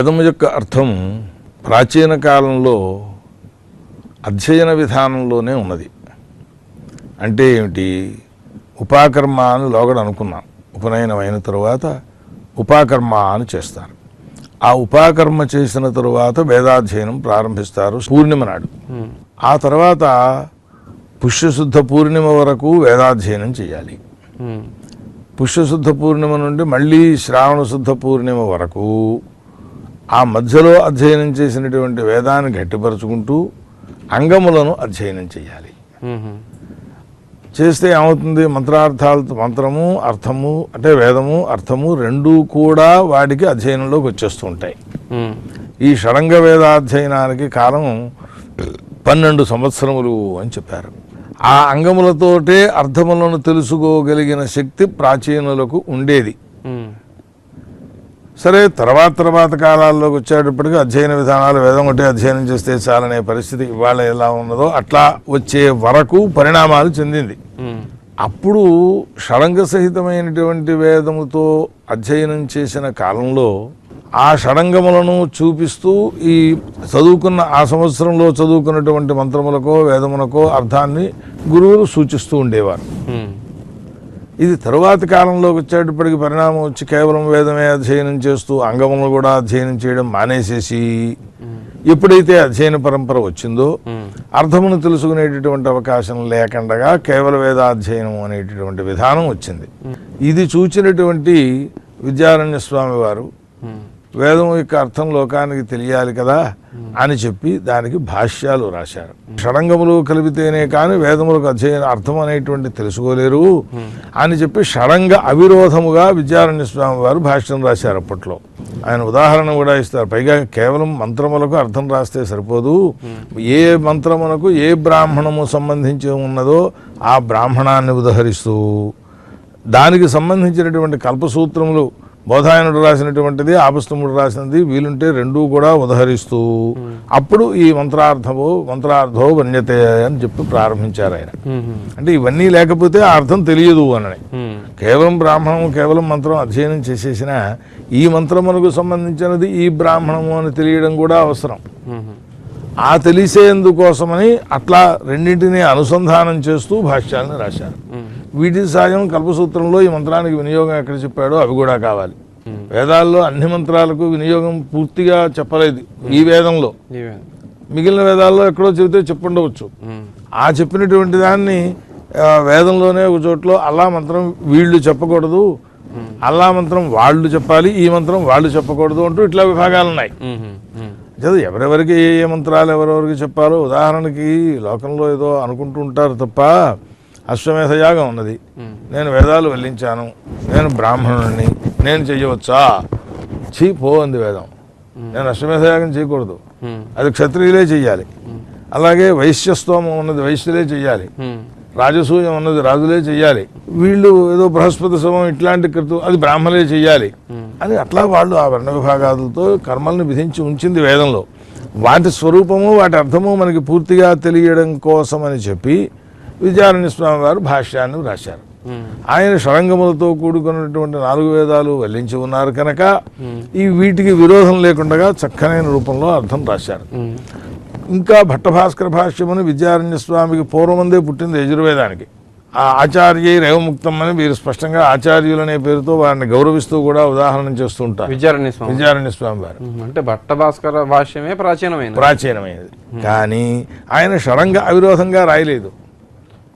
వేదము యొక్క అర్థం ప్రాచీన కాలంలో అధ్యయన విధానంలోనే ఉన్నది. అంటే ఏమిటి? ఉపాకర్మ అని లోగడ అనుకున్నాం. ఉపనయనం అయిన తరువాత ఉపాకర్మ అని చేస్తారు. ఆ ఉపాకర్మ చేసిన తరువాత వేదాధ్యయనం ప్రారంభిస్తారు పూర్ణిమ నాడు. ఆ తర్వాత పుష్యశుద్ధ పూర్ణిమ వరకు వేదాధ్యయనం చేయాలి. పుష్యశుద్ధ పూర్ణిమ నుండి మళ్ళీ శ్రావణ శుద్ధ పూర్ణిమ వరకు ఆ మధ్యలో అధ్యయనం చేసినటువంటి వేదాన్ని గట్టిపరుచుకుంటూ అంగములను అధ్యయనం చేయాలి. చేస్తే ఏమవుతుంది? మంత్రార్థాలతో మంత్రము అర్థము అంటే వేదము అర్థము రెండూ కూడా వాడికి అధ్యయనంలోకి వచ్చేస్తూ ఉంటాయి. ఈ షడంగ వేదాధ్యయనానికి కాలం పన్నెండు సంవత్సరములు అని చెప్పారు. ఆ అంగములతోటే అర్థములను తెలుసుకోగలిగిన శక్తి ప్రాచీనులకు ఉండేది. సరే తర్వాత తర్వాత కాలాల్లోకి వచ్చేటప్పటికి అధ్యయన విధానాలు వేదం ఒకటి అధ్యయనం చేస్తే చాలనే పరిస్థితి ఇవాళ ఎలా ఉన్నదో అట్లా వచ్చే వరకు పరిణామాలు చెందింది. అప్పుడు షడంగ సహితమైనటువంటి వేదముతో అధ్యయనం చేసిన కాలంలో ఆ షడంగములను చూపిస్తూ ఈ చదువుకున్న ఆ సంవత్సరంలో చదువుకున్నటువంటి మంత్రములకో వేదములకో అర్థాన్ని గురువులు సూచిస్తూ ఉండేవారు. ఇది తరువాతి కాలంలోకి వచ్చేటప్పటికి పరిణామం వచ్చి కేవలం వేదమే అధ్యయనం చేస్తూ అంగములు కూడా అధ్యయనం చేయడం మానేసేసి ఎప్పుడైతే అధ్యయన పరంపర వచ్చిందో అర్థమును తెలుసుకునేటటువంటి అవకాశం లేకుండా కేవల వేదాధ్యయనం అనేటటువంటి విధానం వచ్చింది. ఇది చూచినటువంటి విద్యారణ్య స్వామి వారు వేదం యొక్క అర్థం లోకానికి తెలియాలి కదా అని చెప్పి దానికి భాష్యాలు రాశారు. షడంగములు కలిపితేనే కానీ వేదములకు అధ్యయన అర్థం అనేటువంటి తెలుసుకోలేరు అని చెప్పి షడంగ అవిరోధముగా విద్యారణ్య స్వామి వారు భాష్యం రాశారు అప్పట్లో. ఆయన ఉదాహరణ కూడా ఇస్తారు. పైగా కేవలం మంత్రములకు అర్థం రాస్తే సరిపోదు. ఏ మంత్రమునకు ఏ బ్రాహ్మణము సంబంధించి ఉన్నదో ఆ బ్రాహ్మణాన్ని ఉదహరిస్తూ దానికి సంబంధించినటువంటి కల్పసూత్రములు బోధాయనుడు రాసినటువంటిది ఆపస్తముడు రాసినది వీలుంటే రెండూ కూడా ఉదహరిస్తూ అప్పుడు ఈ మంత్రార్థమో మంత్రార్థో వన్యతే అని చెప్పి ప్రారంభించారు ఆయన. అంటే ఇవన్నీ లేకపోతే ఆ అర్థం తెలియదు అని కేవలం బ్రాహ్మణము కేవలం మంత్రం అధ్యయనం చేసేసిన ఈ మంత్రమునకు సంబంధించినది ఈ బ్రాహ్మణము అని తెలియడం కూడా అవసరం. ఆ తెలిసేందుకోసమని అట్లా రెండింటినీ అనుసంధానం చేస్తూ భాష్యాలను రాశారు. వీటి సాయం కల్పసూత్రంలో ఈ మంత్రానికి వినియోగం ఎక్కడ చెప్పాడో అవి కూడా కావాలి. వేదాల్లో అన్ని మంత్రాలకు వినియోగం పూర్తిగా చెప్పలేదు ఈ వేదంలో. మిగిలిన వేదాల్లో ఎక్కడో చెబితే చెప్పుండవచ్చు. ఆ చెప్పినటువంటి దాన్ని వేదంలోనే ఒక చోట్ల అల్లా మంత్రం వీళ్ళు చెప్పకూడదు అల్లా మంత్రం వాళ్ళు చెప్పాలి ఈ మంత్రం వాళ్ళు చెప్పకూడదు అంటూ ఇట్లా విభాగాలు ఉన్నాయి అదే ఎవరెవరికి ఏ ఏ మంత్రాలు ఎవరెవరికి చెప్పాలో ఉదాహరణకి లోకంలో ఏదో అనుకుంటూ ఉంటారు తప్ప అశ్వమేధ యాగం ఉన్నది. నేను వేదాలు వెల్లించాను నేను బ్రాహ్మణుడిని నేను చెయ్యవచ్చా చీ పో అంది వేదం. నేను అశ్వమేధ యాగం చేయకూడదు. అది క్షత్రియులే చెయ్యాలి. అలాగే వైశ్యస్తోమం ఉన్నది వైశ్యులే చెయ్యాలి. రాజసూయం అన్నది రాజులే చెయ్యాలి. వీళ్ళు ఏదో బృహస్పతి శవం ఇట్లాంటి కృతం అది బ్రాహ్మణులే చెయ్యాలి. అని అట్లా వాళ్ళు ఆ వర్ణ విభాగాలతో కర్మలను విధించి ఉంచింది వేదంలో. వాటి స్వరూపము వాటి అర్థము మనకి పూర్తిగా తెలియడం కోసం అని చెప్పి విద్యారణ్య స్వామి వారు భాష్యాన్ని రాశారు ఆయన షడంగములతో కూడుకున్నటువంటి నాలుగు వేదాలు వల్లించి ఉన్నారు కనుక ఈ వీటికి విరోధం లేకుండా చక్కనైన రూపంలో అర్థం రాశారు. ఇంకా భట్టభాస్కర భాష్యమని విద్యారణ్య స్వామికి పూర్వమందే పుట్టింది యజుర్వేదానికి. ఆ ఆచార్య రేవముక్తం అని వీరు స్పష్టంగా ఆచార్యులనే పేరుతో వారిని గౌరవిస్తూ కూడా ఉదాహరణ చేస్తూ ఉంటారు. విద్యారణ్య స్వామి విద్యారణ్య స్వామి వారు అంటే భట్ట భాస్కర భాష్యమే ప్రాచీనమైన ప్రాచీనమైనది. కానీ ఆయన షడంగ అవిరోధంగా రాయలేదు.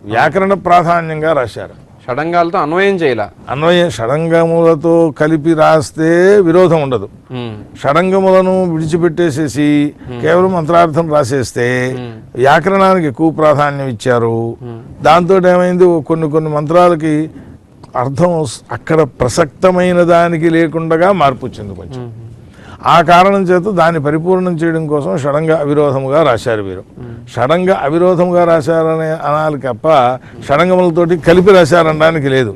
వ్యాకరణ ప్రాధాన్యంగా రాశారు. షడంగాలతో అన్వయం చేయాల? అన్వయ షడంగములతో కలిపి రాస్తే విరోధం ఉండదు. షడంగములను విడిచిపెట్టేసేసి కేవలం మంత్రార్థం రాసేస్తే వ్యాకరణానికి ఎక్కువ ప్రాధాన్యం ఇచ్చారు. దాంతో ఏమైంది? కొన్ని కొన్ని మంత్రాలకి అర్థం అక్కడ ప్రసక్తమైన దానికి లేకుండా మార్పు వచ్చింది కొంచెం. ఆ కారణం చేత దాన్ని పరిపూర్ణం చేయడం కోసం షడంగ అవిరోధముగా రాశారు వీరు. షడంగ అవిరోధముగా రాశారనే అనాలి తప్ప షడంగములతోటి కలిపి రాశారనడానికి లేదు.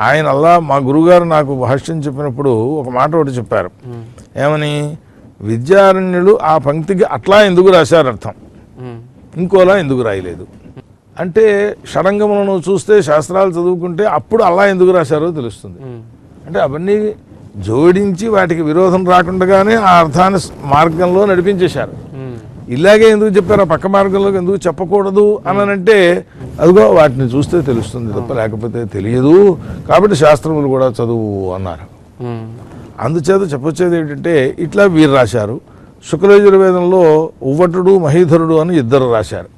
ఆయన అల్లా మా గురుగారు నాకు భాష్యం చెప్పినప్పుడు ఒక మాట ఒకటి చెప్పారు. ఏమని? విద్యారణ్యులు ఆ పంక్తికి అట్లా ఎందుకు రాశారు అర్థం ఇంకోలా ఎందుకు రాయలేదు? అంటే షడంగములను చూస్తే శాస్త్రాలు చదువుకుంటే అప్పుడు అల్లా ఎందుకు రాశారో తెలుస్తుంది. అంటే అవన్నీ జోడించి వాటికి విరోధం రాకుండానే ఆ అర్థాన్ని మార్గంలో నడిపించేశారు. ఇలాగే ఎందుకు చెప్పారు? ఆ పక్క మార్గంలో ఎందుకు చెప్పకూడదు అని అంటే అదిగో వాటిని చూస్తే తెలుస్తుంది తప్ప లేకపోతే తెలియదు. కాబట్టి శాస్త్రములు కూడా చదువు అన్నారు. అందుచేత చెప్పొచ్చేది ఏంటంటే ఇట్లా వీరు రాశారు. శుక్లయజుర్వేదంలో ఉవ్వటుడు మహీధరుడు అని ఇద్దరు రాశారు.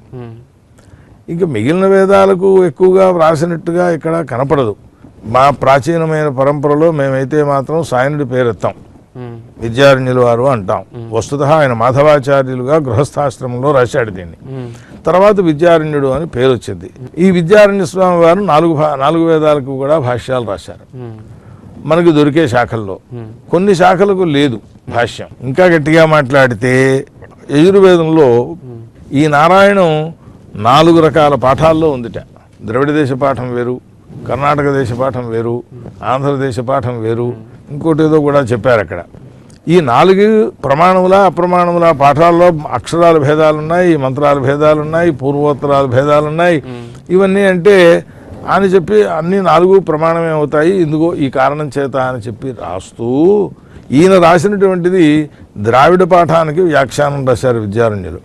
ఇంకా మిగిలిన వేదాలకు ఎక్కువగా వ్రాసినట్టుగా ఇక్కడ కనపడదు. మా ప్రాచీనమైన పరంపరలో మేమైతే మాత్రం సాయనుడి పేరెత్తాం. విద్యారణ్యుల వారు అంటాం. వస్తుత ఆయన మాధవాచార్యులుగా గృహస్థాశ్రమంలో రాశాడు దీన్ని. తర్వాత విద్యారణ్యుడు అని పేరు వచ్చింది ఈ విద్యారణ్య స్వామి వారు నాలుగు నాలుగు వేదాలకు కూడా భాష్యాలు రాశారు. మనకు దొరికే శాఖల్లో. కొన్ని శాఖలకు లేదు భాష్యం. ఇంకా గట్టిగా మాట్లాడితే యజుర్వేదంలో ఈ నారాయణం నాలుగు రకాల పాఠాల్లో ఉందిట. ద్రవిడ దేశ పాఠం వేరు కర్ణాటక దేశ పాఠం వేరు ఆంధ్రదేశ పాఠం వేరు ఇంకోటి ఏదో కూడా చెప్పారు అక్కడ. ఈ నాలుగు ప్రమాణముల అప్రమాణముల పాఠాల్లో అక్షరాల భేదాలు ఉన్నాయి మంత్రాల భేదాలు ఉన్నాయి పూర్వోత్తరాల భేదాలు ఉన్నాయి ఇవన్నీ అంటే అని చెప్పి అన్ని నాలుగు ప్రమాణమే అవుతాయి ఇందుకో ఈ కారణం చేత అని చెప్పి రాస్తూ ఈయన రాసినటువంటిది ద్రావిడ పాఠానికి వ్యాఖ్యానం రాశారు విద్యారణ్యులు.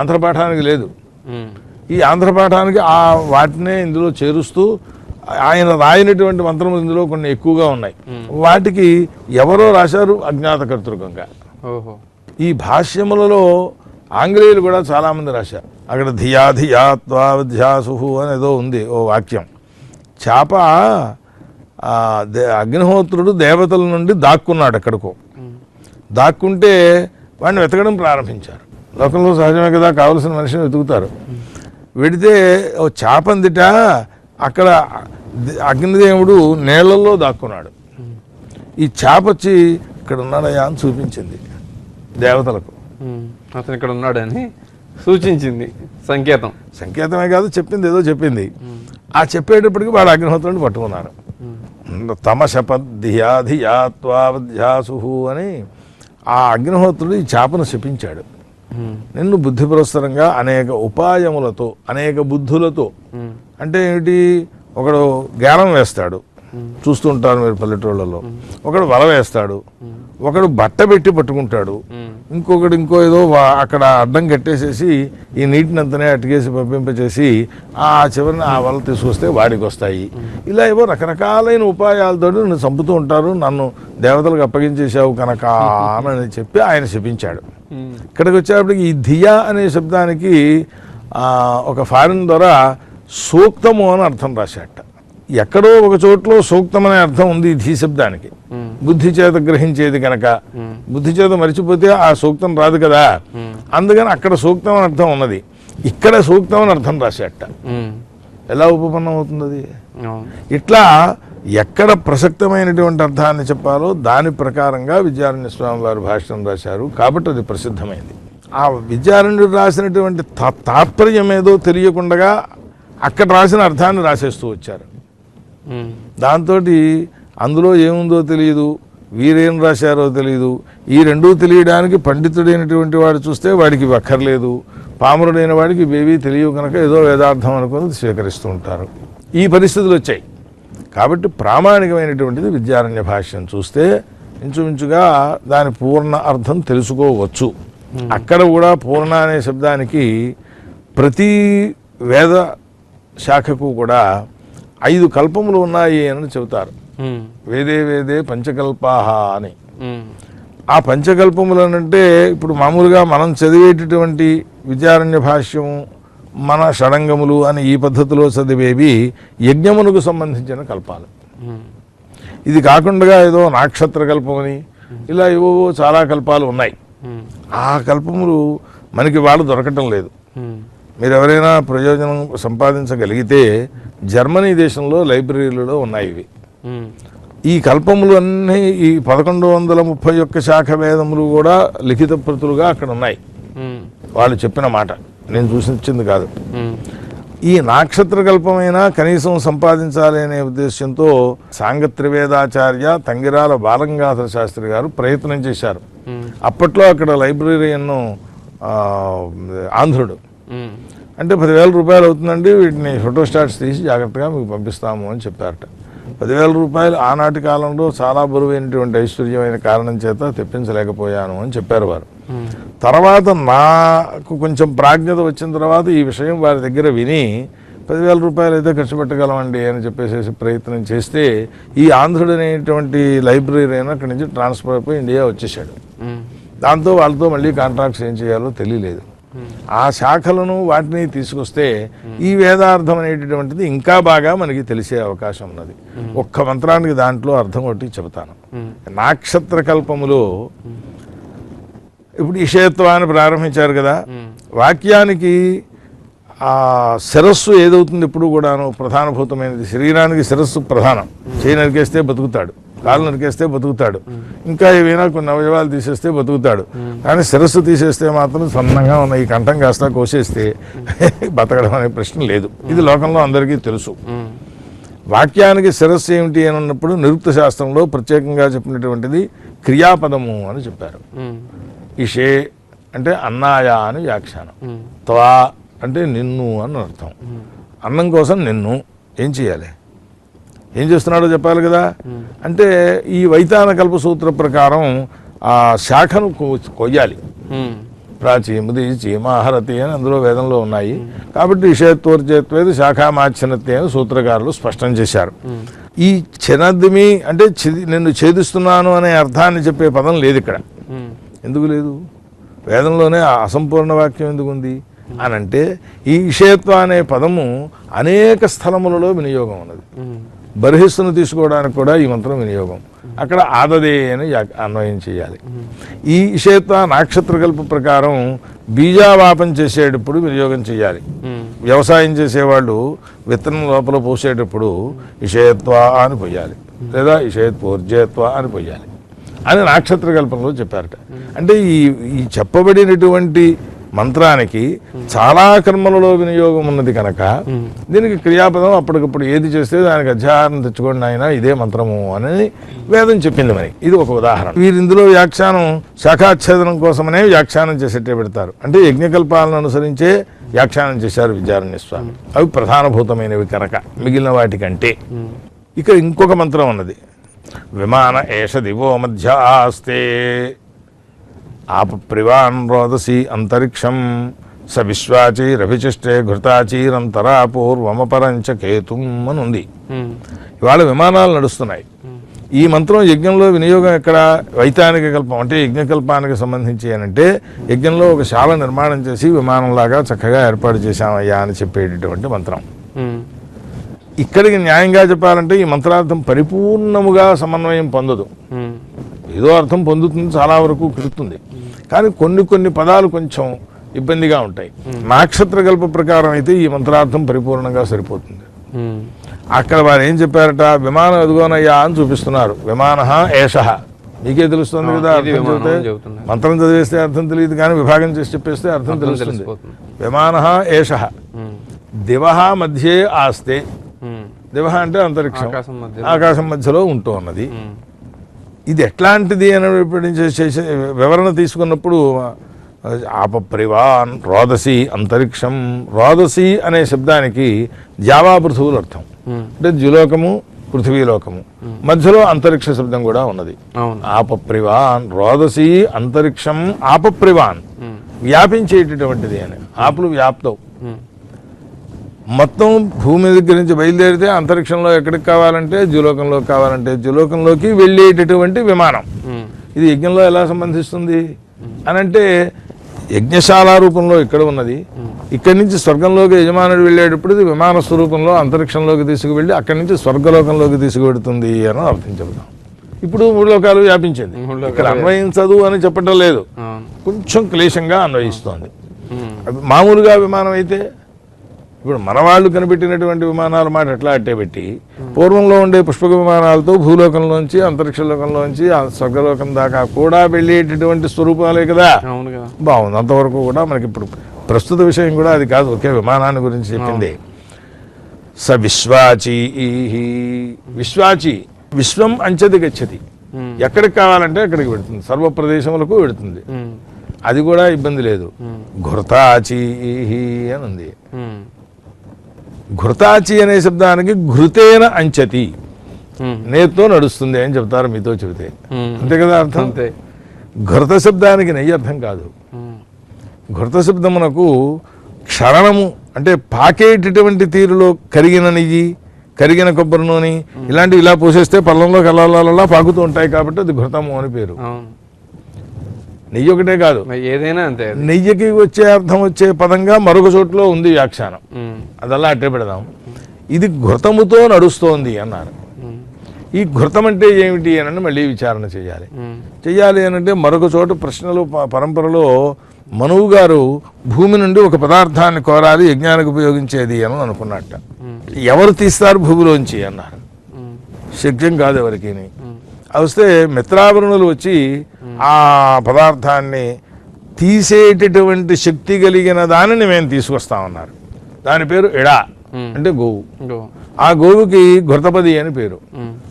ఆంధ్ర పాఠానికి లేదు. ఈ ఆంధ్ర పాఠానికి ఆ వాటినే ఇందులో చేరుస్తూ ఆయన రాయనటువంటి మంత్రములు ఇందులో కొన్ని ఎక్కువగా ఉన్నాయి. వాటికి ఎవరో రాశారు అజ్ఞాతకర్తృకంగా ఓహో. ఈ భాష్యములలో ఆంగ్లేయులు కూడా చాలామంది రాశారు. అక్కడ ధియా ధియా త్వాధ్యాసు అని ఏదో ఉంది ఓ వాక్యం. చేప అగ్నిహోత్రుడు దేవతల నుండి దాక్కున్నాడు ఎక్కడికో. దాక్కుంటే వాడిని వెతకడం ప్రారంభించారు. లోకంలో సహజమే కదా కావలసిన మనిషిని వెతుకుతారు. వెడితే ఓ చేప అందిట అక్కడ అగ్నిదేవుడు నీళ్ళల్లో దాక్కున్నాడు. ఈ చేప వచ్చి ఇక్కడ ఉన్నాడయ్యా అని చూపించింది దేవతలకు. అతను ఇక్కడ ఉన్నాడని సూచించింది సంకేతం. సంకేతమే కాదు చెప్పింది ఏదో చెప్పింది. ఆ చెప్పేటప్పటికి వాడు అగ్నిహోత్రుడిని పట్టుకున్నారు ఉమ్, తమ శపధియా ధియా త్వాధ్యాసు అని ఆ అగ్నిహోత్రుడు ఈ చేపను శపించాడు. నిన్ను బుద్ధిపురస్సరంగా అనేక ఉపాయములతో అనేక బుద్ధులతో. అంటే ఏమిటి? ఒకడు గేలం వేస్తాడు. చూస్తుంటారు మీరు పల్లెటూళ్ళలో. ఒకడు వల వేస్తాడు. ఒకడు బట్ట పెట్టి పట్టుకుంటాడు. ఇంకొకడు ఇంకో ఏదో అక్కడ అడ్డం కట్టేసేసి ఈ నీటిని అంతనే అటుకేసి పంపింపచేసి ఆ చివరిని ఆ వల తీసుకొస్తే వాడికి వస్తాయి ఇలా ఏవో రకరకాలైన ఉపాయాలతో నన్ను చంపుతూ ఉంటారు. నన్ను దేవతలకు అప్పగించేసావు కనుక అని చెప్పి ఆయన శపించాడు. ఇక్కడికి వచ్చేటప్పటికి ఈ ధియా అనే శబ్దానికి ఒక ఫారిన్ ద్వారా సూక్తము అని అర్థం రాశాట ఎక్కడో ఒక చోట్లో సూక్తం అనే అర్థం ఉంది ఈ ధీ శబ్దానికి. బుద్ధి చేత గ్రహించేది కనుక బుద్ధి చేత మరిచిపోతే ఆ సూక్తం రాదు కదా. అందుకని అక్కడ సూక్తం అని అర్థం ఉన్నది. ఇక్కడ సూక్తం అని అర్థం రాసేట ఉమ్, ఎలా ఉపపన్నం అవుతుంది అది? ఇట్లా ఎక్కడ ప్రసక్తమైనటువంటి అర్థాన్ని చెప్పాలో దాని ప్రకారంగా విద్యారణ్య స్వామి వారు భాష్యం రాశారు. కాబట్టి అది ప్రసిద్ధమైంది. ఆ విద్యారణ్యుడు రాసినటువంటి తా- తాత్పర్యం ఏదో తెలియకుండా అక్కడ రాసిన అర్థాన్ని రాసేస్తూ వచ్చారు. దాంతో అందులో ఏముందో తెలియదు వీరేం రాశారో తెలియదు ఈ రెండూ తెలియడానికి పండితుడైనటువంటి వాడు చూస్తే వాడికి అక్కర్లేదు పామరుడైన వాడికి ఇవేవీ తెలియవు కనుక ఏదో వేదార్థం అనుకుని స్వీకరిస్తూ ఉంటారు. ఈ పరిస్థితులు వచ్చాయి. కాబట్టి ప్రామాణికమైనటువంటిది విద్యారణ్య భాష్యం చూస్తే ఇంచుమించుగా దాని పూర్ణ అర్థం తెలుసుకోవచ్చు. అక్కడ కూడా పూర్ణ అనే శబ్దానికి ప్రతి వేద శాఖకు కూడా ఐదు కల్పములు ఉన్నాయి అని చెబుతారు. ఉమ్, వేదే వేదే పంచకల్పాహ అని. ఉమ్, ఆ పంచకల్పములనంటే ఇప్పుడు మామూలుగా మనం చదివేటటువంటి విద్యారణ్య భాష్యం మన షడంగములు అని ఈ పద్ధతిలో చదివేవి యజ్ఞమునకు సంబంధించిన కల్పాలు. ఇది కాకుండా ఏదో నాక్షత్ర కల్పమని ఇలా ఏవో చాలా కల్పాలు ఉన్నాయి. ఆ కల్పములు మనకి వాళ్ళు దొరకటం లేదు. మీరు ఎవరైనా ప్రయోజనం సంపాదించగలిగితే జర్మనీ దేశంలో లైబ్రరీలలో ఉన్నాయి ఇవి. ఈ కల్పములు అన్నీ ఈ పదకొండు వందల ముప్పై ఒక్క శాఖ వేదములు కూడా లిఖిత ప్రతులుగా అక్కడ ఉన్నాయి. వాళ్ళు చెప్పిన మాట. నేను చూసించింది కాదు. ఈ నాక్షత్ర కల్పమైనా కనీసం సంపాదించాలి అనే ఉద్దేశంతో సాంగత్రివేదాచార్య తంగిరాల బాలంగాధర శాస్త్రి గారు ప్రయత్నం చేశారు. అప్పట్లో అక్కడ లైబ్రరీయన్ ఆంధ్రుడు. అంటే పదివేల రూపాయలు అవుతుందండి వీటిని ఫోటోస్టాట్స్ తీసి జాగ్రత్తగా మీకు పంపిస్తాము అని చెప్పారట. పదివేల రూపాయలు ఆనాటి కాలంలో చాలా బరువైనటువంటి ఐశ్వర్యమైన కారణం చేత తెప్పించలేకపోయాను అని చెప్పారు వారు. తర్వాత నాకు కొంచెం ప్రాజ్ఞత వచ్చిన తర్వాత ఈ విషయం వారి దగ్గర విని పదివేల రూపాయలు అయితే ఖర్చు పెట్టగలమండి అని చెప్పేసి ప్రయత్నం చేస్తే ఈ ఆంధ్రుడు అనేటువంటి లైబ్రరీ అయినా అక్కడి నుంచి ట్రాన్స్ఫర్ అయిపోయి ఇండియా వచ్చేసాడు దాంతో వాళ్ళతో మళ్ళీ కాంట్రాక్ట్స్ ఏం చేయాలో తెలియలేదు. ఆ శాఖలను వాటిని తీసుకొస్తే ఈ వేదార్థం అనేటటువంటిది ఇంకా బాగా మనకి తెలిసే అవకాశం ఉన్నది. ఒక్క మంత్రానికి దాంట్లో అర్థం ఒకటి చెబుతాను. నాక్షత్ర కల్పములో ఇప్పుడు ఈషయత్వాన్ని ప్రారంభించారు కదా వాక్యానికి ఆ శిరస్సు ఏదవుతుంది ఇప్పుడు కూడాను ప్రధానభూతమైనది. శరీరానికి శిరస్సు ప్రధానం. చేయి నరికేస్తే బతుకుతాడు. కాలు నరికేస్తే బతుకుతాడు. ఇంకా ఏవైనా కొన్ని అవయవాలు తీసేస్తే బతుకుతాడు. కానీ శిరస్సు తీసేస్తే మాత్రం సన్నంగా ఉన్న ఈ కంఠం కాస్త కోసేస్తే బతకడం అనే ప్రశ్న లేదు. ఇది లోకంలో అందరికీ తెలుసు. వాక్యానికి శిరస్సు ఏమిటి అని అన్నప్పుడు నిరుక్త శాస్త్రంలో ప్రత్యేకంగా చెప్పినటువంటిది క్రియాపదము అని చెప్పారు ఇషే అంటే అన్నాయ అని వ్యాఖ్యానం. త్వా అంటే నిన్ను అని అర్థం. అన్నం కోసం నిన్ను. ఏం చేయాలి? ఏం చేస్తున్నాడో చెప్పాలి కదా? అంటే ఈ వైతాన కల్ప సూత్ర ప్రకారం ఆ శాఖను కొయ్యాలి. ప్రాచీముది చీమాహరతి అని అందులో వేదంలో ఉన్నాయి. కాబట్టి విషయత్వర్జత్వేది శాఖామాచ్ఛనత్తి అని సూత్రకారులు స్పష్టం చేశారు. ఈ చెనద్దిమి అంటే నిన్ను ఛేదిస్తున్నాను అనే అర్థాన్ని చెప్పే పదం లేదు ఇక్కడ. ఎందుకు లేదు? వేదంలోనే అసంపూర్ణ వాక్యం ఎందుకు ఉంది? అని అంటే ఈ విషయత్వ అనే పదము అనేక స్థలములలో వినియోగం ఉన్నది. బర్హిస్సును తీసుకోవడానికి కూడా ఈ మంత్రం వినియోగం. అక్కడ ఆదదే అని అన్వయం చేయాలి. ఈ విషయత్వ నాక్షత్రకల్ప ప్రకారం బీజావాపం చేసేటప్పుడు వినియోగం చేయాలి. వ్యవసాయం చేసేవాళ్ళు విత్తనం లోపల పోసేటప్పుడు ఇషేత్వ అని పోయాలి. లేదా విషయత్వోర్జయత్వ అని పోయాలి. అని నాక్షత్ర కల్పనలో చెప్పారట. అంటే ఈ ఈ చెప్పబడినటువంటి మంత్రానికి చాలా కర్మలలో వినియోగం ఉన్నది కనుక దీనికి క్రియాపదం అప్పటికప్పుడు ఏది చేస్తే దానికి అధ్యాహారం తెచ్చుకోండి ఆయన ఇదే మంత్రము అని వేదం చెప్పింది మరి. ఇది ఒక ఉదాహరణ. వీరు ఇందులో వ్యాఖ్యానం శాఖాచ్ఛేదనం కోసమనే వ్యాఖ్యానం చేసేట్టే పెడతారు. అంటే యజ్ఞకల్పాలను అనుసరించే వ్యాఖ్యానం చేశారు విద్యారణ్య స్వామి. అవి ప్రధానభూతమైనవి కనుక మిగిలిన వాటికంటే. ఇక ఇంకొక మంత్రం ఉన్నది. విమాన ఏష దివో మధ్య ఆస్తే. ఆప ప్రివాన్ రోదసి అంతరిక్షం స విశ్వాచీరభిచిష్టే ఘృతాచీరంతరా పూర్వమపరంచ కేతుం అని ఉంది ఇవాళ విమానాలు నడుస్తున్నాయి. ఈ మంత్రం యజ్ఞంలో వినియోగం ఎక్కడ? వైతానిక కల్పం అంటే యజ్ఞకల్పానికి సంబంధించి అంటే యజ్ఞంలో ఒక శాల నిర్మాణం చేసి విమానంలాగా చక్కగా ఏర్పాటు చేశామయ్యా అని చెప్పేటటువంటి మంత్రం. ఇక్కడికి న్యాయంగా చెప్పాలంటే ఈ మంత్రార్థం పరిపూర్ణముగా సమన్వయం పొందదు. ఏదో అర్థం పొందుతుంది చాలా వరకు కుదురుతుంది. కానీ కొన్ని కొన్ని పదాలు కొంచెం ఇబ్బందిగా ఉంటాయి. నాక్షత్ర కల్ప ప్రకారం అయితే ఈ మంత్రార్థం పరిపూర్ణంగా సరిపోతుంది. అక్కడ వారు ఏం చెప్పారట? విమానం ఎదుగోనయ్యా అని చూపిస్తున్నారు. విమాన ఏష మీకే తెలుస్తుంది కదా అర్థం చెబితే. మంత్రం చదివేస్తే అర్థం తెలియదు కానీ విభాగం చేసి చెప్పేస్తే అర్థం తెలుస్తుంది. విమాన ఏష దివ మధ్యే ఆస్తే. దివ అంటే అంతరిక్షం. ఆకాశం మధ్య ఆకాశం మధ్యలో ఉంటూ ఉన్నది. ఇది ఎట్లాంటిది అని చేసే వివరణ తీసుకున్నప్పుడు ఆపప్రివాన్ రోదసి అంతరిక్షం రోదసి అనే శబ్దానికి జావా పృథువులు అర్థం. అంటే ద్యులోకము పృథ్వీలోకము. మధ్యలో అంతరిక్ష శబ్దం కూడా ఉన్నది. ఆపప్రివాన్ రోదసి అంతరిక్షం ఆపప్రివాన్ వ్యాపించేటటువంటిది అని. ఆపులు వ్యాప్తం ఉమ్, మొత్తం భూమి దగ్గర నుంచి బయలుదేరితే అంతరిక్షంలో ఎక్కడికి కావాలంటే ద్యులోకంలోకి కావాలంటే ద్యులోకంలోకి వెళ్ళేటటువంటి విమానం. ఇది యజ్ఞంలో ఎలా సంబంధిస్తుంది? అని అంటే యజ్ఞశాల రూపంలో ఇక్కడ ఉన్నది. ఇక్కడి నుంచి స్వర్గంలోకి యజమానుడు వెళ్ళేటప్పుడు ఇది విమాన స్వరూపంలో అంతరిక్షంలోకి తీసుకువెళ్ళి అక్కడి నుంచి స్వర్గలోకంలోకి తీసుకువెడుతుంది అని అర్థం చెబుతాం ఇప్పుడు మూడు లోకాలు వ్యాపించింది. ఇక్కడ అన్వయించదు అని చెప్పటం లేదు. కొంచెం క్లేశంగా అన్వయిస్తోంది. మామూలుగా విమానం అయితే ఇప్పుడు మన వాళ్ళు కనిపెట్టినటువంటి విమానాల మాట ఎట్లా అట్టే పెట్టి పూర్వంలో ఉండే పుష్పక విమానాలతో భూలోకంలోంచి అంతరిక్షలోకంలోంచి ఆ స్వర్గలోకం దాకా కూడా వెళ్ళేటటువంటి స్వరూపాలే కదా. బాగుంది. అంతవరకు కూడా మనకి ఇప్పుడు ప్రస్తుత విషయం కూడా అది కాదు. ఒకే విమానాన్ని గురించి చెప్పింది. స విశ్వాచి విశ్వాచి విశ్వం అంచెది గచ్చతి ఉమ్, ఎక్కడికి కావాలంటే అక్కడికి పెడుతుంది సర్వ ప్రదేశములకు పెడుతుంది అది కూడా ఇబ్బంది లేదు. ఘృతాచి అని ఉంది. ఘృతాచి అనే శబ్దానికి ఘృతేన అంచతి. నేతితో నడుస్తుంది అని చెప్తారు మీతో చెబితే. అంతే కదా అర్థం? అంతే. ఘృత శబ్దానికి నెయ్యి అర్థం కాదు. ఘృత శబ్దమునకు క్షరణము అంటే పాకేటటువంటి తీరులో కరిగిన నెయ్యి కరిగిన కొబ్బరి నూనె ఇలాంటివి ఇలా పోసేస్తే పళ్ళంలో కలలా పాకుతూ ఉంటాయి కాబట్టి అది ఘృతము అని పేరు. నెయ్యి ఒకటే కాదు ఏదైనా అంతే నెయ్యికి వచ్చే అర్థం వచ్చే పదంగా మరొక చోట్లో ఉంది వ్యాఖ్యానం. అదల్లా అట్టే పెడదాం ఇది ఘృతముతో నడుస్తోంది అన్నారు. ఈ ఘృతం అంటే ఏమిటి అని మళ్ళీ విచారణ చేయాలి అని అంటే మరొక చోట ప్రశ్నలు పరంపరలో మనువు గారు భూమి నుండి ఒక పదార్థాన్ని కోరాలి యజ్ఞానికి ఉపయోగించేది అని అనుకున్నట్ట. ఎవరు తీస్తారు భూమిలోంచి అన్నారు. శక్యం కాదు ఎవరికి. వస్తే మిత్రావరుణులు వచ్చి ఆ పదార్థాన్ని తీసేటటువంటి శక్తి కలిగిన దానిని మేము తీసుకొస్తామన్నారు దాని పేరు ఎడా. అంటే గోవు. ఆ గోవుకి ఘృతపది అని పేరు.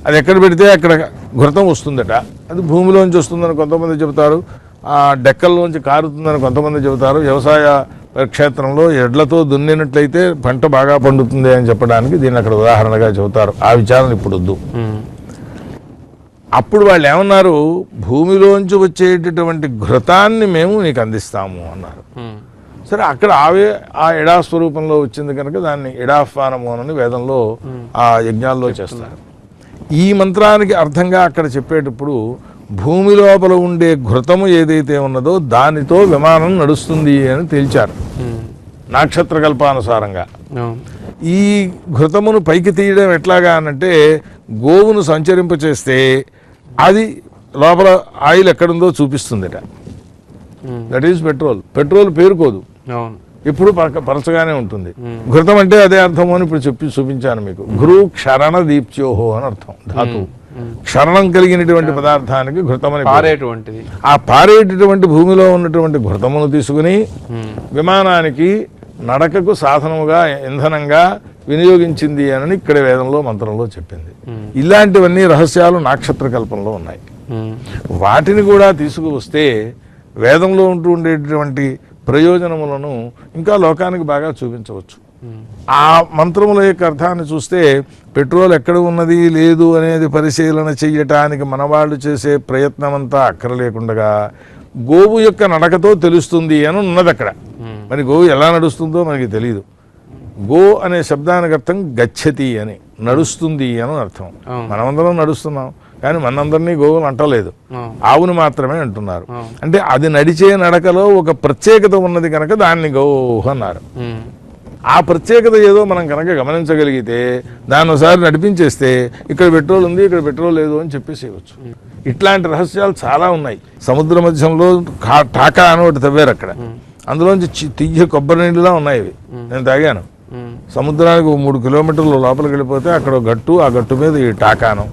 అది ఎక్కడ పెడితే అక్కడ ఘృతం వస్తుందట. అది భూమిలోంచి వస్తుందని కొంతమంది చెబుతారు. ఆ డెక్కల్లోంచి కారుతుందని కొంతమంది చెబుతారు. వ్యవసాయ క్షేత్రంలో ఎడ్లతో దున్నినట్లయితే పంట బాగా పండుతుంది అని చెప్పడానికి దీన్ని అక్కడ ఉదాహరణగా చెబుతారు. ఆ విచారణ ఇప్పుడు వద్దు. అప్పుడు వాళ్ళు ఏమన్నారు? భూమిలోంచి వచ్చేటటువంటి ఘృతాన్ని మేము నీకు అందిస్తాము అన్నారు. సరే అక్కడ ఆవే ఆ ఎడా స్వరూపంలో వచ్చింది కనుక దాన్ని ఎడాఫానము అని వేదంలో ఆ యజ్ఞాల్లో చేస్తారు. ఈ మంత్రానికి అర్థంగా అక్కడ చెప్పేటప్పుడు భూమి లోపల ఉండే ఘృతము ఏదైతే ఉన్నదో దానితో విమానం నడుస్తుంది అని తేల్చారు. నక్షత్ర కల్పానుసారంగా ఈ ఘృతమును పైకి తీయడం ఎట్లాగా అనంటే గోవును సంచరింపచేస్తే అది లోపల ఆయిల్ ఎక్కడుందో చూపిస్తుందిట. Um. That is petrol petrol పేరుకోదు. పరక పరచగానే ఉంటుంది. ఘృతం అంటే అదే అర్థం అని ఇప్పుడు చెప్పి చూపించాను మీకు. గురు క్షరణ దీప్త్యోహో అని అర్థం. ధాతు. క్షరణం కలిగినటువంటి పదార్థానికి ఘృతం అని పేరు. పారేటువంటిది. ఆ పారేటటువంటి భూమిలో ఉన్నటువంటి ఘృతమును తీసుకుని. విమానానికి నడకకు సాధనముగా ఇంధనంగా వినియోగించింది అని ఇక్కడ వేదంలో మంత్రంలో చెప్పింది. ఇలాంటివన్నీ రహస్యాలు నాక్షత్ర కల్పంలో ఉన్నాయి. వాటిని కూడా తీసుకువస్తే వేదంలో ఉంటూ ఉండేటటువంటి ప్రయోజనములను ఇంకా లోకానికి బాగా చూపించవచ్చు. ఆ మంత్రముల యొక్క అర్థాన్ని చూస్తే పెట్రోల్ ఎక్కడ ఉన్నది లేదు అనేది పరిశీలన చెయ్యటానికి మనవాళ్ళు చేసే ప్రయత్నం అంతా అక్కరలేకుండగా గోవు యొక్క నడకతో తెలుస్తుంది అని ఉన్నది అక్కడ. మరి గోవు ఎలా నడుస్తుందో మనకి తెలియదు గో అనే శబ్దానికి అర్థం గచ్చతి అని నడుస్తుంది అని అర్థం. మనమందరం నడుస్తున్నాం కానీ మనందరినీ గోవులు అంటలేదు. ఆవును మాత్రమే అంటున్నారు. అంటే అది నడిచే నడకలో ఒక ప్రత్యేకత ఉన్నది కనుక దాన్ని గోవు అన్నారు. ఆ ప్రత్యేకత ఏదో మనం కనుక గమనించగలిగితే దాన్ని ఒకసారి నడిపించేస్తే ఇక్కడ పెట్రోల్ ఉంది ఇక్కడ పెట్రోల్ లేదు అని చెప్పేసేయవచ్చు. ఇట్లాంటి రహస్యాలు చాలా ఉన్నాయి. సముద్ర మధ్యంలో కా- టాకా అని ఒకటి తవ్వారు అక్కడ. అందులోంచి తియ్య కొబ్బరి నీళ్ళలా ఉన్నాయి ఇవి. నేను తాగాను. సముద్రానికి మూడు కిలోమీటర్లు లోపలికి వెళ్ళిపోతే అక్కడ గట్టు ఆ గట్టు మీద ఈ టాకాను.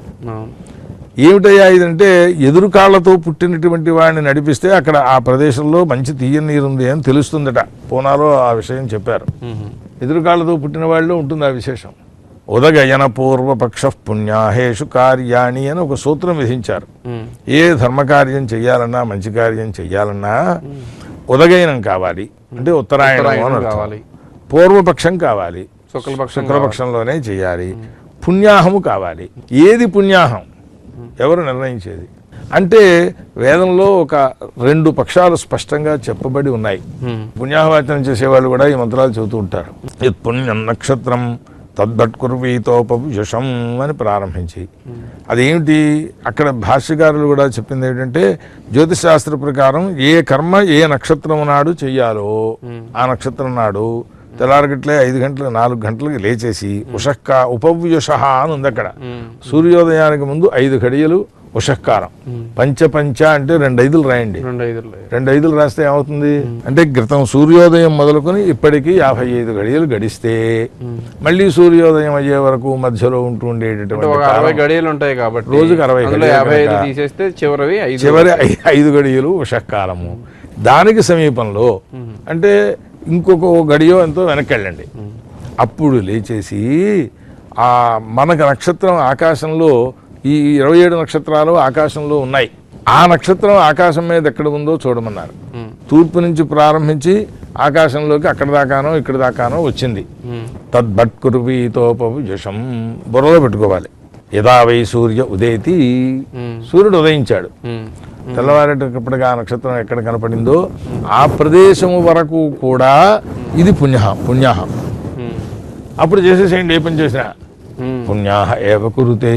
ఏమిటయ్యా ఇదంటే ఎదురు కాళ్ళతో పుట్టినటువంటి వాడిని నడిపిస్తే అక్కడ ఆ ప్రదేశంలో మంచి తీయని నీరు ఉంది అని తెలుస్తుందట పూనాలో ఆ విషయం చెప్పారు. ఎదురు కాళ్ళతో పుట్టిన వాళ్ళు ఉంటుంది ఆ విశేషం ఉదగయన పూర్వపక్ష పుణ్యాహేషు కార్యాణి అని ఒక సూత్రం విధించారు. ఏ ధర్మకార్యం చెయ్యాలన్నా మంచి కార్యం చెయ్యాలన్నా ఉదగయనం కావాలి అంటే ఉత్తరాయణం అని. కావాలి పూర్వపక్షం కావాలి. శుక్లపక్షం శుక్లపక్షంలోనే చేయాలి. పుణ్యాహము కావాలి. ఏది పుణ్యాహం? ఎవరు నిర్ణయించేది? అంటే వేదంలో ఒక రెండు పక్షాలు స్పష్టంగా చెప్పబడి ఉన్నాయి. పుణ్యాహవాచనం చేసేవాళ్ళు కూడా ఈ మంత్రాలు చెబుతూ ఉంటారు. యత్ పుణ్యం నక్షత్రం తద్భట్కుర్వీతోపయుషం అని ప్రారంభించి. అదేమిటి? అక్కడ భాష్యకారులు కూడా చెప్పింది ఏంటంటే జ్యోతిశాస్త్ర ప్రకారం ఏ కర్మ ఏ నక్షత్రం నాడు చెయ్యాలో ఆ నక్షత్రం నాడు తెల్లారగట్లే ఐదు గంటలకు నాలుగు గంటలకు లేచేసి ఉషక్క ఉపవ్యుష అని ఉంది అక్కడ. సూర్యోదయానికి ముందు ఐదు గడియలు ఉషక్కారం. పంచ పంచ అంటే రెండు ఐదులు రాయండి. రెండు ఐదులు రాస్తే ఏమవుతుంది? అంటే క్రితం సూర్యోదయం మొదలుకొని ఇప్పటికీ యాభై ఐదు గడియలు గడిస్తే మళ్ళీ సూర్యోదయం అయ్యే వరకు మధ్యలో ఉంటూ ఉండేటటువంటి గడియలు ఉంటాయి కాబట్టి రోజుకి అరవై తీసేస్తే చివరి ఐ- ఐదు గడియలు ఉషకాలము దానికి సమీపంలో అంటే ఇంకొక గడియో ఎంతో వెనక్కి వెళ్ళండి అప్పుడు లేచేసి ఆ మనకు నక్షత్రం ఆకాశంలో ఈ ఇరవై ఏడు నక్షత్రాలు ఆకాశంలో ఉన్నాయి. ఆ నక్షత్రం ఆకాశం మీద ఎక్కడ ఉందో చూడమన్నారు. తూర్పు నుంచి ప్రారంభించి ఆకాశంలోకి అక్కడ దాకానో ఇక్కడ దాకానో వచ్చింది. ఉమ్. తద్భట్కుర్వీతోపయుషం బుర్రలో పెట్టుకోవాలి. యదా వై సూర్య ఉదయతి. సూర్యుడు ఉదయించాడు. తెల్లవారేటప్పటికి ఆ నక్షత్రం ఎక్కడ కనపడిందో ఆ ప్రదేశము వరకు కూడా ఇది పుణ్య పుణ్య ఉమ్. అప్పుడు చేసేసేయండి ఏ పని చేసినా ఉమ్. పుణ్యా ఏవ కురుతే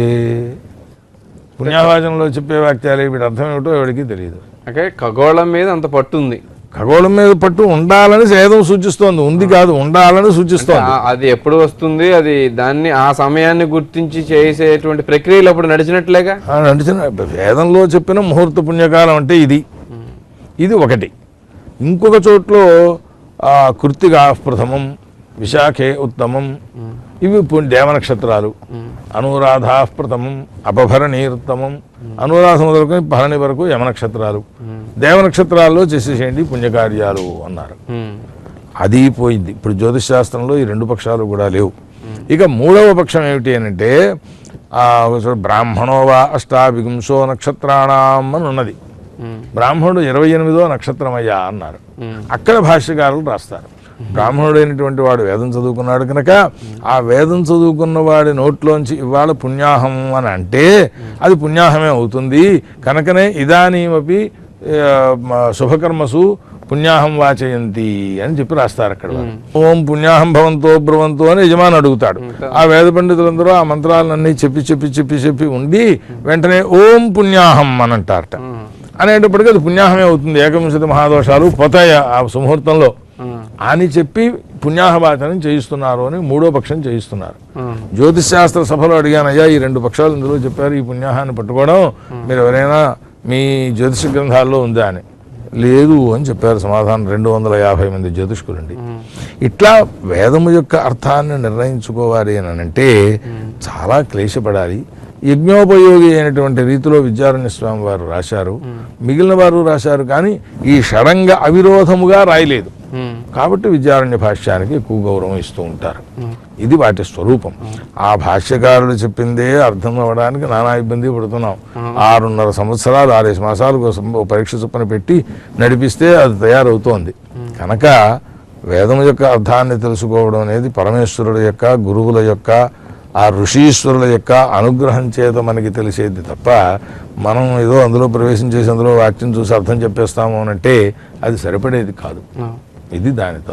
పుణ్యవాచనంలో చెప్పే వాక్యాలు వీటి అర్థం ఏమిటో ఎవరికి తెలియదు ఓకే ఖగోళం మీద అంత పట్టు ఉంది ఖగోళం మీద పట్టు ఉండాలని వేదం సూచిస్తోంది. ఉంది కాదు ఉండాలని సూచిస్తోంది. అది ఎప్పుడు వస్తుంది? అది దాన్ని ఆ సమయాన్ని గుర్తించి చేసేటువంటి ప్రక్రియలు అప్పుడు నడిచినట్లేగా? నడిచిన వేదంలో చెప్పిన ముహూర్త పుణ్యకాలం అంటే ఇది. ఇది ఒకటి. ఇంకొక చోట్లో కృత్తిగా ప్రథమం విశాఖే ఉత్తమం ఇవి పు- దేవ నక్షత్రాలు అనురాధా ప్రథమం అపభరణీరుత్తమం అనురాధ మొదలుకొని భరణి వరకు యమ నక్షత్రాలు దేవ నక్షత్రాల్లో చేసేసేయండి పుణ్యకార్యాలు అన్నారు. అది పోయింది. ఇప్పుడు జ్యోతిష్ శాస్త్రంలో ఈ రెండు పక్షాలు కూడా లేవు. ఇక మూడవ పక్షం ఏమిటి అంటే బ్రాహ్మణోవా ఒక బ్రాహ్మణో వా నక్షత్రాణం అని ఉన్నది. బ్రాహ్మణుడు ఇరవై ఎనిమిదో నక్షత్రమయ్యా అన్నారు. అక్కడ భాష్యకారులు రాస్తారు. బ్రాహ్మణుడైనటువంటి వాడు వేదం చదువుకున్నాడు కనుక ఆ వేదం చదువుకున్న వాడి నోట్లోంచి ఇవాళ పుణ్యాహం అని అంటే అది పుణ్యాహమే అవుతుంది కనుకనే ఇదానీమపి శుభకర్మసు పుణ్యాహం వాచయంతి అని చెప్పి రాస్తారు అక్కడ. ఓం పుణ్యాహం భవంతో బ్రవంతో అని యజమాని అడుగుతాడు ఆ వేద పండితులందరూ ఆ మంత్రాలన్నీ చెప్పి చెప్పి చెప్పి చెప్పి ఉండి వెంటనే ఓం పుణ్యాహం అని అంటారట. అనేటప్పటికీ అది పుణ్యాహమే అవుతుంది ఏకవింశతి మహాదోషాలు పోతాయి ఆ ముహూర్తంలో ఉమ్. అని చెప్పి పుణ్యాహవాచనం చేయిస్తున్నారు అని మూడో పక్షం చేయిస్తున్నారు. జ్యోతిష్ శాస్త్ర సభలో అడిగానయ్యా ఈ రెండు పక్షాలు ఇందులో చెప్పారు ఈ పుణ్యాహాన్ని పట్టుకోవడం మీరు ఎవరైనా మీ జ్యోతిష గ్రంథాల్లో ఉందా అని. లేదు అని చెప్పారు సమాధానం రెండు వందల యాభై మంది జ్యోతిష్కులండి. ఇట్లా వేదము యొక్క అర్థాన్ని నిర్ణయించుకోవాలి అని అంటే చాలా క్లేశపడాలి. యజ్ఞోపయోగి అయినటువంటి రీతిలో విద్యారణ్య స్వామి వారు రాశారు. మిగిలిన వారు రాశారు కానీ ఈ షడంగ అవిరోధముగా రాయలేదు. కాబట్టి విద్యారణ్య భాష్యానికి ఎక్కువ గౌరవం ఇస్తూ ఉంటారు. ఇది వాటి స్వరూపం. ఆ భాష్యకారులు చెప్పిందే అర్థం అవ్వడానికి నానా ఇబ్బంది పడుతున్నాం. ఆరున్నర సంవత్సరాలు ఆరేసి మాసాల పరీక్ష చొప్పున పెట్టి నడిపిస్తే అది తయారవుతోంది. కనుక వేదం యొక్క అర్థాన్ని తెలుసుకోవడం అనేది పరమేశ్వరుడు యొక్క గురువుల యొక్క ఆ ఋషీశ్వరుల యొక్క అనుగ్రహం చేత మనకి తెలిసేది తప్ప మనం ఏదో అందులో ప్రవేశం చేసి అందులో వాక్యం చూసి అర్థం చెప్పేస్తాము అని అంటే అది సరిపడేది కాదు. ఉమ్. ఇది దానితో